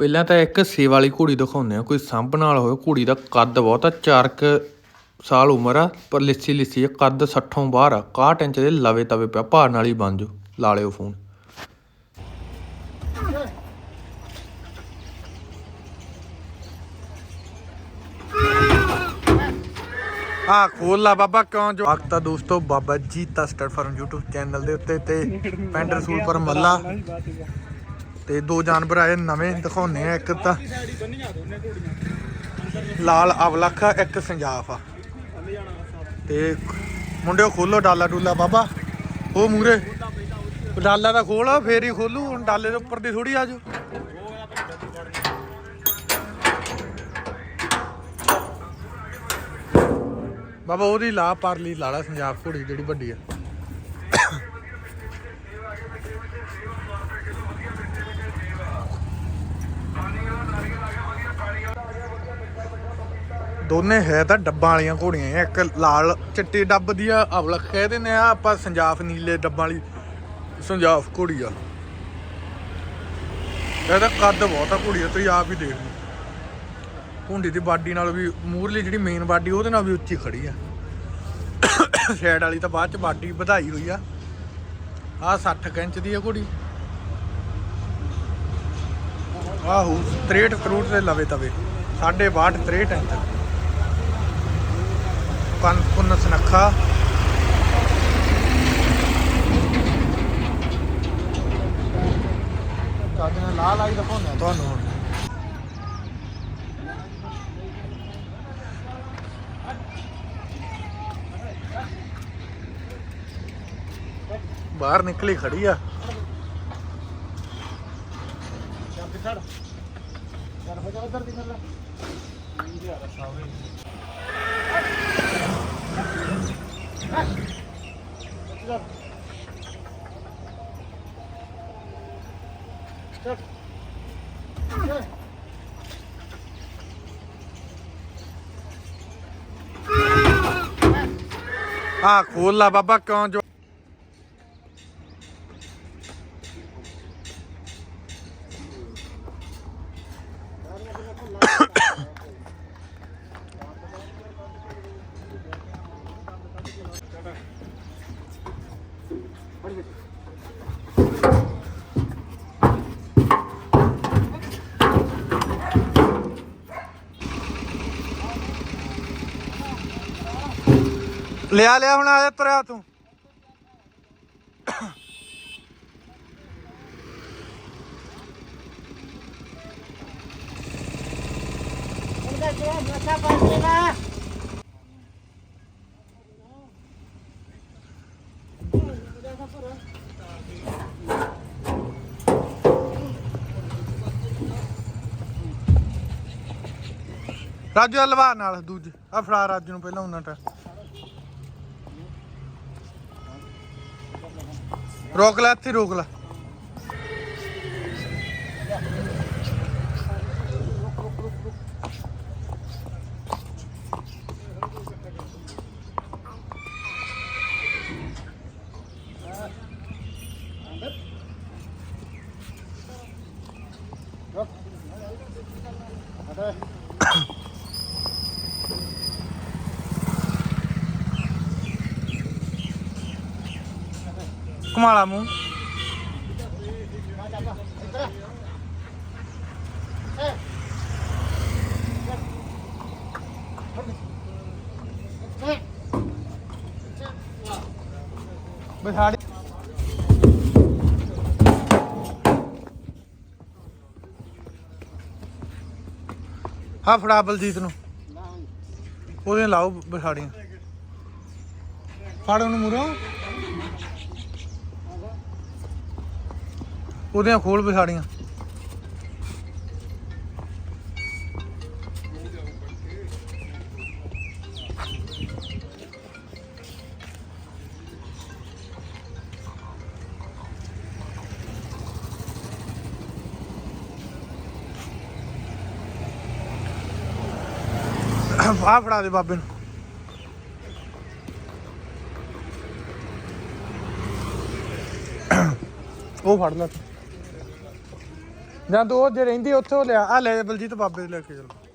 ਪਹਿਲਾਂ ਤਾਂ ਇੱਕ ਸੇ ਵਾਲੀ ਘੋੜੀ ਦਿਖਾਉਂਦੇ ਆ ਕੋਈ ਸਾਂਭਣ ਵਾਲਾ ਹੋਵੇ ਘੋੜੀ ਦਾ ਕੱਦ ਬਹੁਤ ਆ ਚਾਰ ਕੁ ਸਾਲ ਉਮਰ ਆ ਪਰ ਲਿੱਸੀ ਲਿੱਸੀ ਆ ਕੱਦ 60ੋਂ ਬਾਹਰ ਆ 61 ਇੰਚ ਦੇ ਲਵੇ ਤਵੇ ਪਿਆ ਭਾਰ ਨਾਲ ਹੀ ਬਣ ਜੋ ਲਾ ਲਿਓ ਫੋਨ। ਆ ਖੋਲ ਲਾ ਬਾਬਾ ਕਿਉਂ ਜੋ ਵਕਤ ਆ ਦੋਸਤੋ Baba ji star farm YouTube channel ਦੇ ਉੱਤੇ ਤੇ ਪਿੰਡ ਰਸੂਲਪੁਰ ਮੱਲਾ। ਤੇ ਦੋ ਜਾਨਵਰ ਆਏ, ਨਵੇਂ ਦਿਖਾਉਣੇ ਆ ਇੱਕ ਤਾਂ ਲਾਲ ਅਵਲਖ ਆ ਇੱਕ ਸੰਜਾਫ ਆ। ਤੇ ਮੁੰਡਿਓ ਖੋਲੋ ਡਾਲਾ ਡੂਲਾ ਬਾਬਾ। ਉਹ ਮੂਰੇ, ਡਾਲਾ ਦਾ ਖੋਲ, ਫੇਰ ਹੀ ਖੋਲੂ, ਹੁਣ ਡਾਲੇ ਦੇ ਉੱਪਰ ਦੀ ਥੋੜੀ ਆਜੋ ਬਾਬਾ, ਉਹਦੀ ਲਾ ਪਰਲੀ ਲਾਲਾ ਸੰਜਾਬ ਘੋੜੀ ਜਿਹੜੀ ਵੱਡੀ ਆ। ਦੋਨੇ ਹੈ ਤਾਂ ਡੱਬਾਂ ਵਾਲੀਆਂ ਘੋੜੀਆਂ ਇੱਕ ਲਾਲ ਚਿੱਟੇ ਡੱਬ ਦੀ ਆ ਅਵਲਖ ਕਹਿ ਦਿੰਦੇ ਆ, ਆਪਾਂ ਸੰਜਾਫ ਨੀਲੇ ਡੱਬਾਂ ਵਾਲੀ ਸੰਜਾਫ ਘੋੜੀ ਆ। ਇਹਦਾ ਕੱਦ ਬਹੁਤ ਆ ਘੋੜੀ ਦਾ, ਤੁਸੀਂ ਆਪ ਹੀ ਦੇਖ ਲਓ। ਘੁੰਡੀ ਦੀ ਬਾਡੀ ਨਾਲ ਵੀ ਮੂਰਲੀ ਜਿਹੜੀ ਮੇਨ ਬਾਡੀ, ਉਹਦੇ ਨਾਲ ਵੀ ਉੱਚੀ ਖੜੀ ਆ। ਸਾਈਡ ਵਾਲੀ ਤਾਂ ਬਾਅਦ ਚ ਬਾਡੀ ਵਧਾਈ ਹੋਈ ਆ। ਆ 60 ਇੰਚ ਦੀ ਆ ਘੋੜੀ। ਆਹੋ 63 ਕਰੋੜ ਦੇ ਲਵੇ ਤਵੇ 62 63 ਇੰਚ। ਕੰਨ ਕੁੰਨ ਸਨੱਖਾ। ਨਾਲ ਲਾਲ ਆਈ ਦਿਖਾਉਂਦਾ ਤੁਹਾਨੂੰ ਬਾਹਰ ਨਿਕਲੀ ਖੜੀ ਆ। ਆ ਖੋਲ ਲਾ ਬਾਬਾ ਕਿਉਂ ਜੋ ਲਿਆ ਲਿਆ ਹੁਣ ਆ ਜਾ ਤੁਰਿਆ ਤੂੰ। ਰਾਜੂ ਹਲਵਾ ਨਾਲ ਦੂਜੇ। ਆ ਫੜਾ ਰਾਜੂ ਨੂੰ ਪਹਿਲਾਂ ਉਹਨਾਂ ਟਾ ਰੋਕ ਲੈ ਇੱਥੇ ਰੋਕ ਲੈ। ਕਮਾਲਾ ਮੂੰਹ। ਬਿਠਾੜੀ ਹਾਂ ਫੜਾ ਬਲਜੀਤ ਨੂੰ। ਉਹਦੇ ਲਾਓ ਬਿਠਾੜੀਆਂ ਫੜ ਉਹਨੂੰ ਮੂਰੋਂ ਉਹਦੀਆਂ ਖੋਲ ਵੀ ਬਿਠਾੜੀਆਂ ਆ ਫੜਾ ਦੇ ਬਾਬੇ ਨੂੰ। ਉਹ ਫੜ ਲੈ। ਜਾਂ ਦੋ ਜੇ ਰਹਿੰਦੀ ਉੱਥੋਂ ਲਿਆ ਆ ਲੈ ਬਲਜੀਤ ਬਾਬੇ ਦੇ ਲੈ ਕੇ ਚਲੋ।